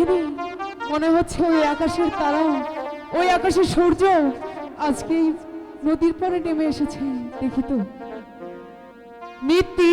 পৃথিবী মনে হচ্ছে ওই আকাশের তারা ওই আকাশের সূর্য আজকে নদীর পরে নেমে এসেছে, দেখি তো। নীতি